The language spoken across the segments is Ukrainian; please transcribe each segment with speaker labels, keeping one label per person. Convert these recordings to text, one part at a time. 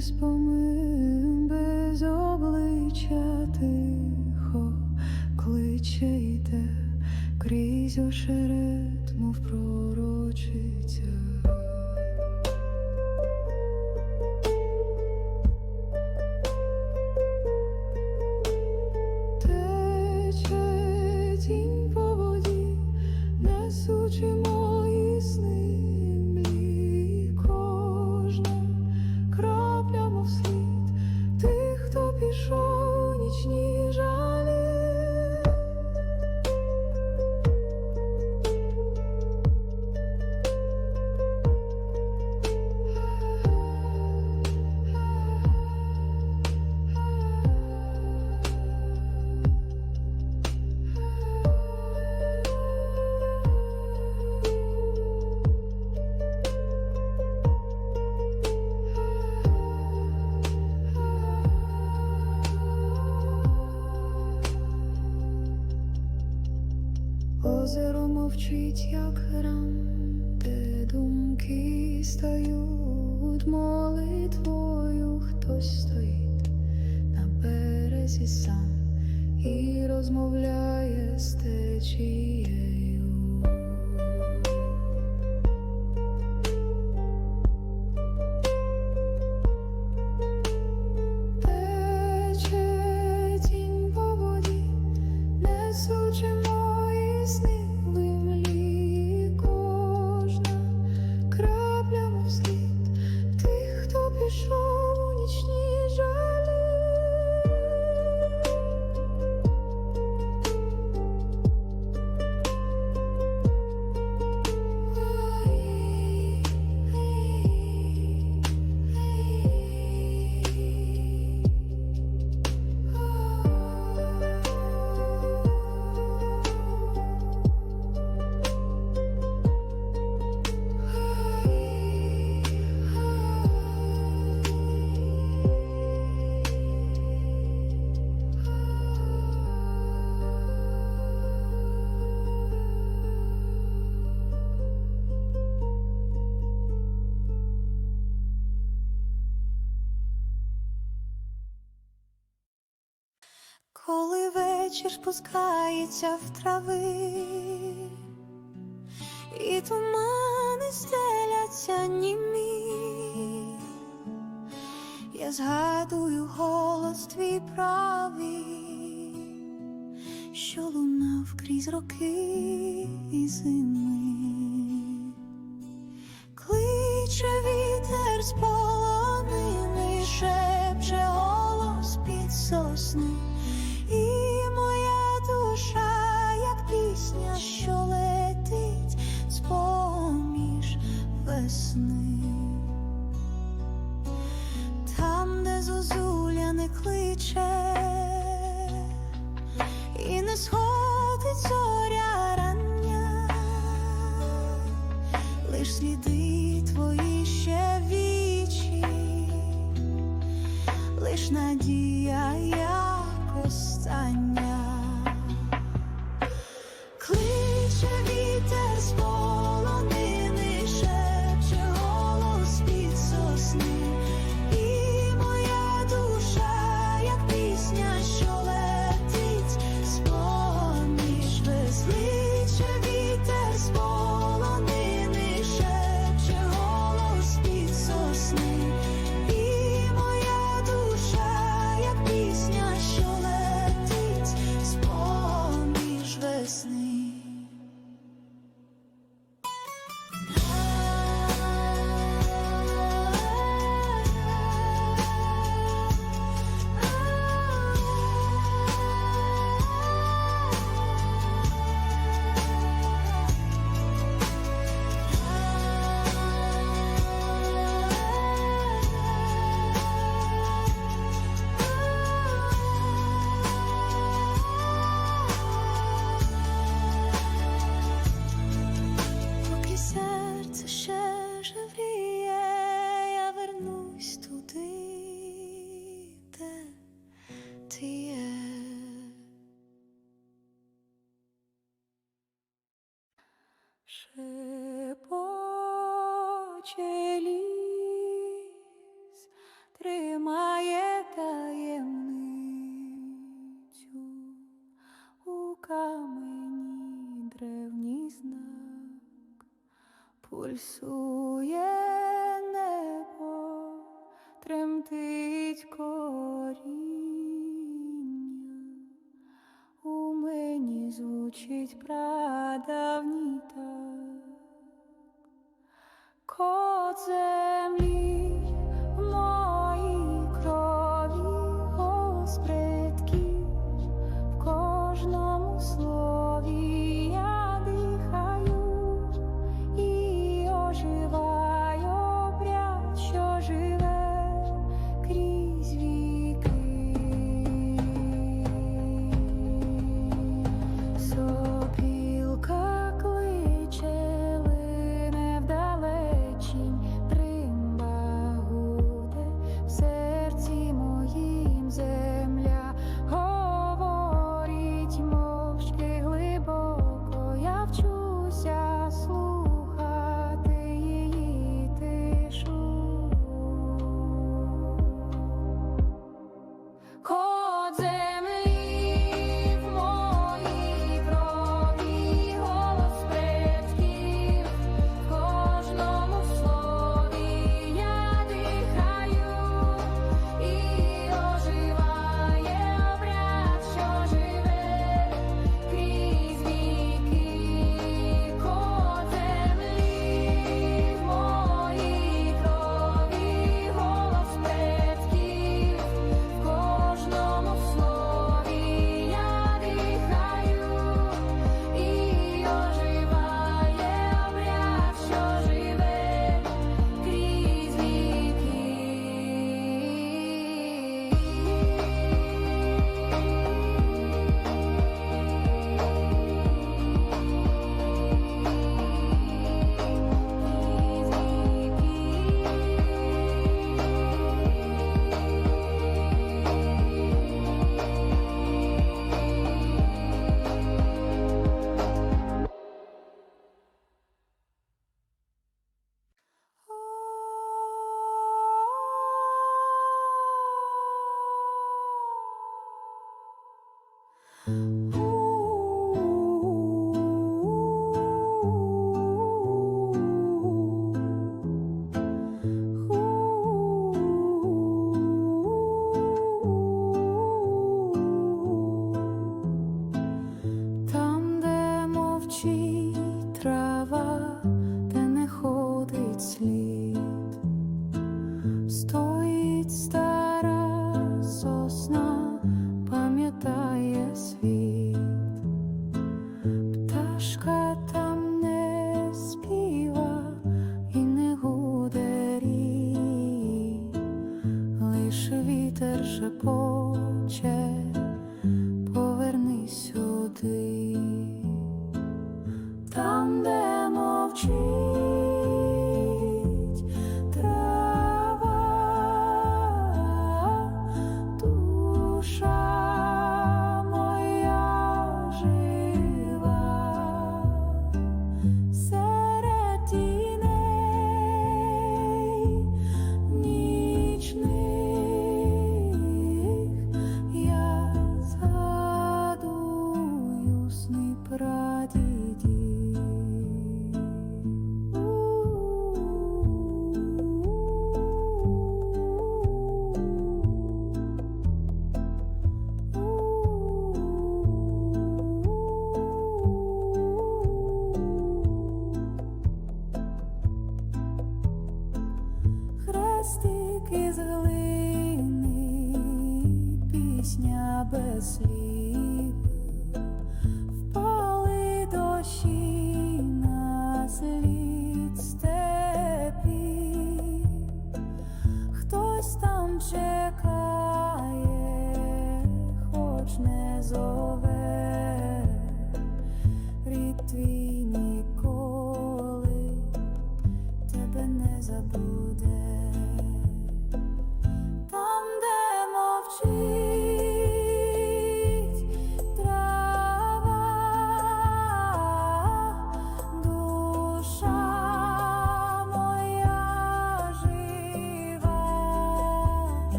Speaker 1: Спомин без облич. стають молитвою, хтось стоїть на березі сам і розмовляє з течією. вечір спускається в трави, і тумани стеляться німі. Я згадую голос твій правий, що лунав крізь роки і зими. лишь надежда. пульсує небо, тремтить коріння, у мені звучить прадавній так. Кот землі.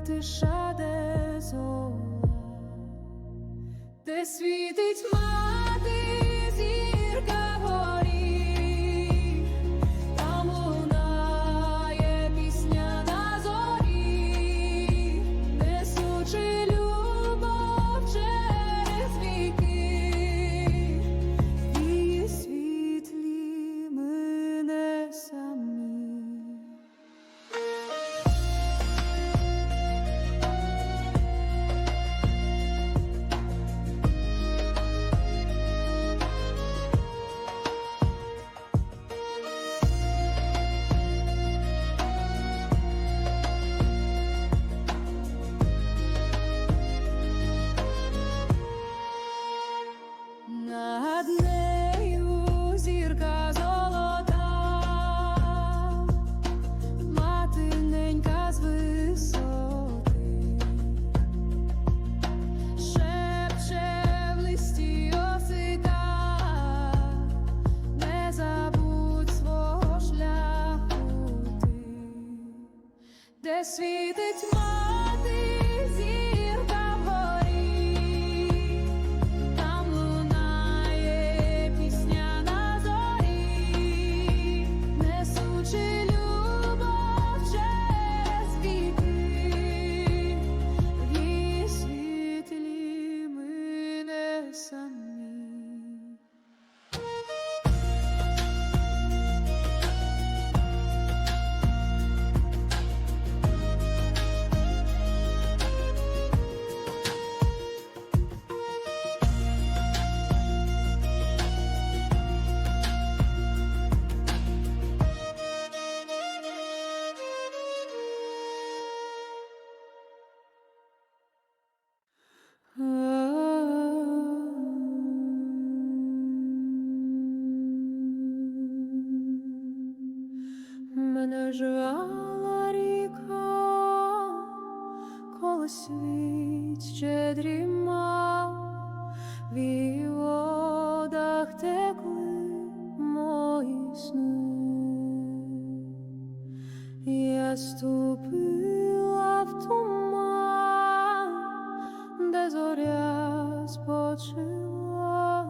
Speaker 1: тиша, де де світить мати зірка. де дрімав, в водах текли мої сни, я ступила в туман, де зоря спочила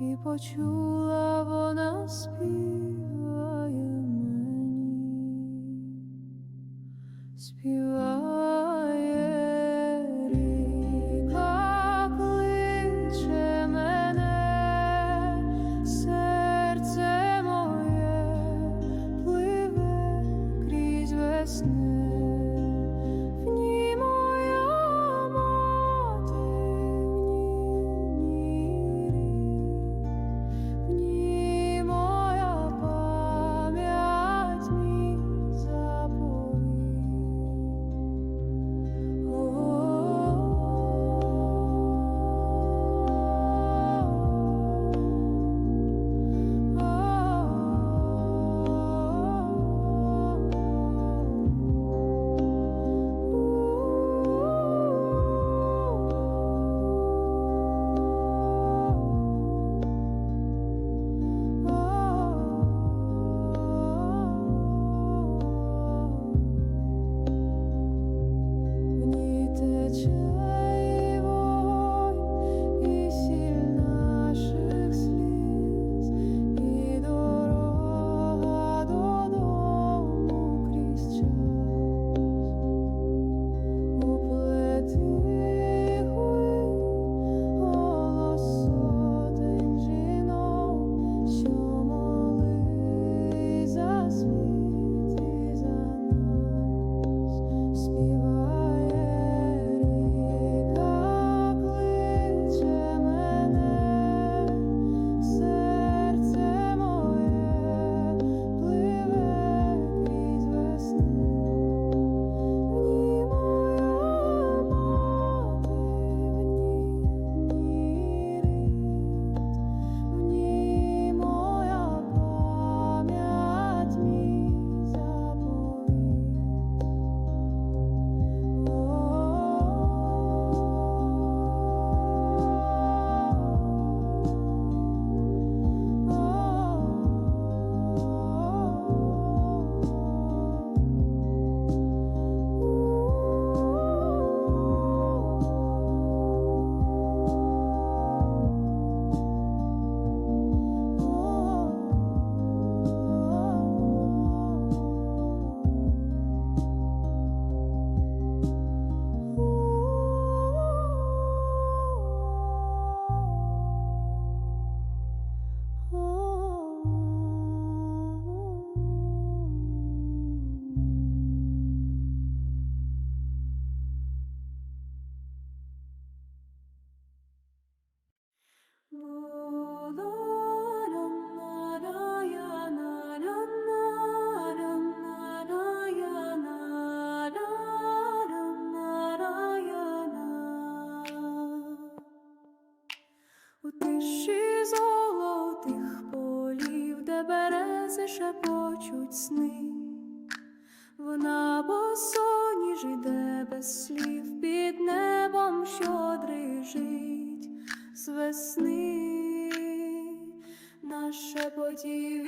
Speaker 1: і почула. 摔破几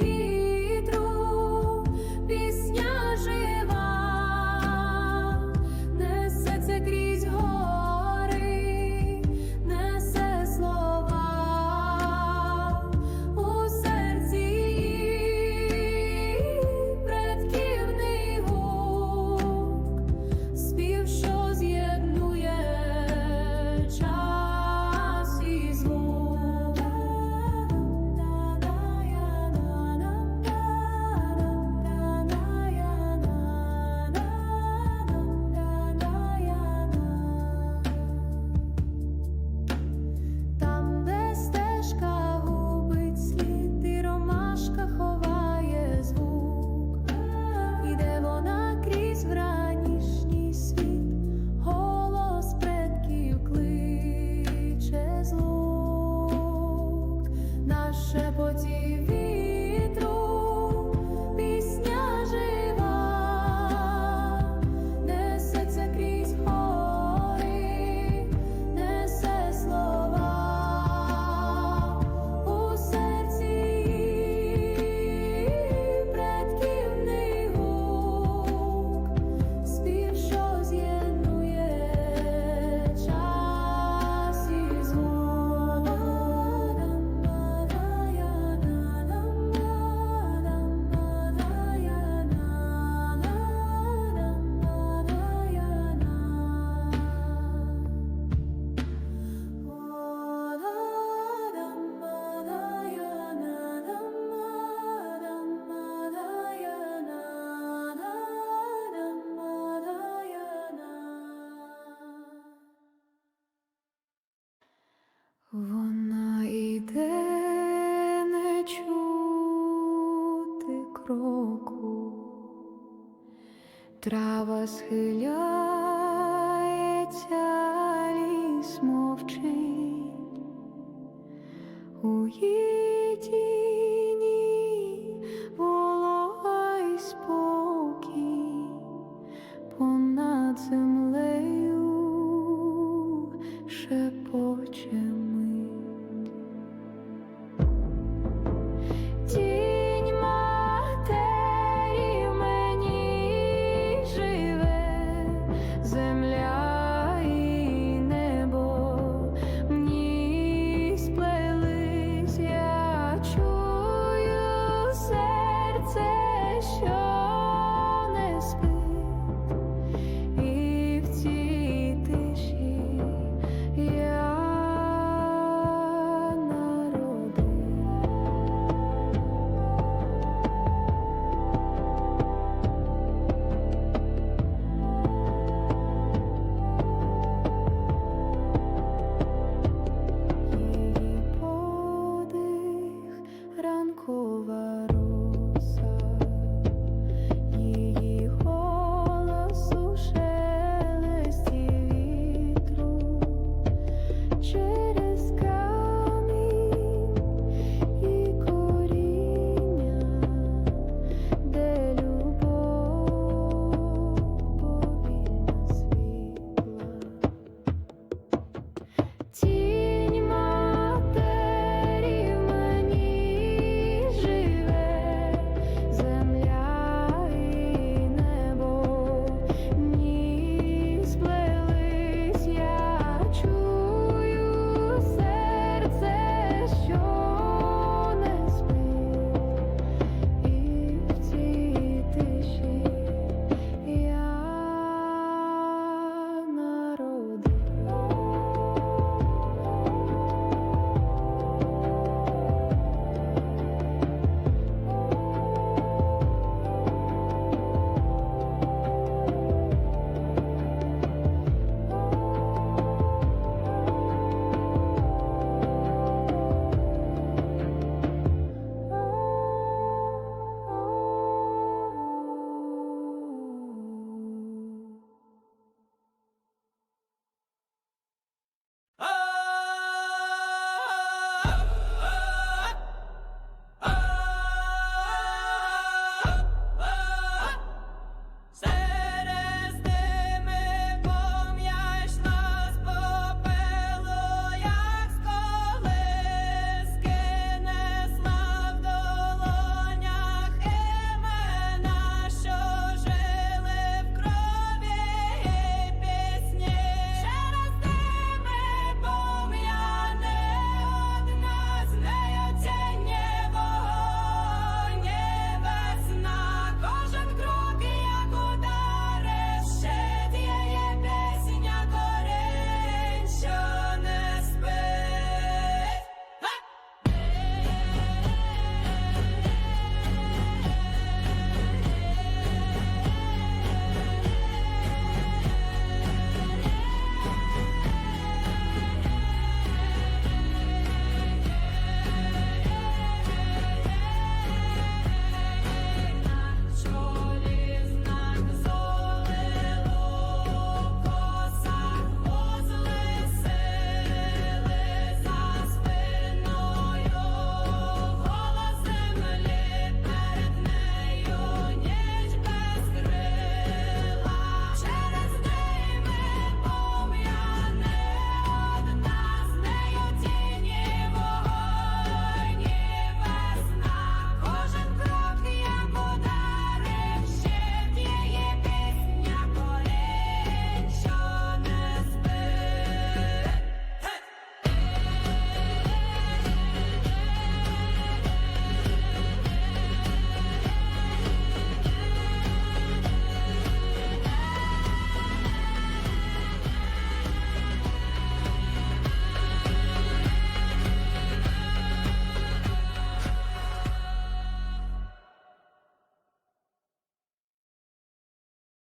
Speaker 1: трава схиляється, ліс мовчить. У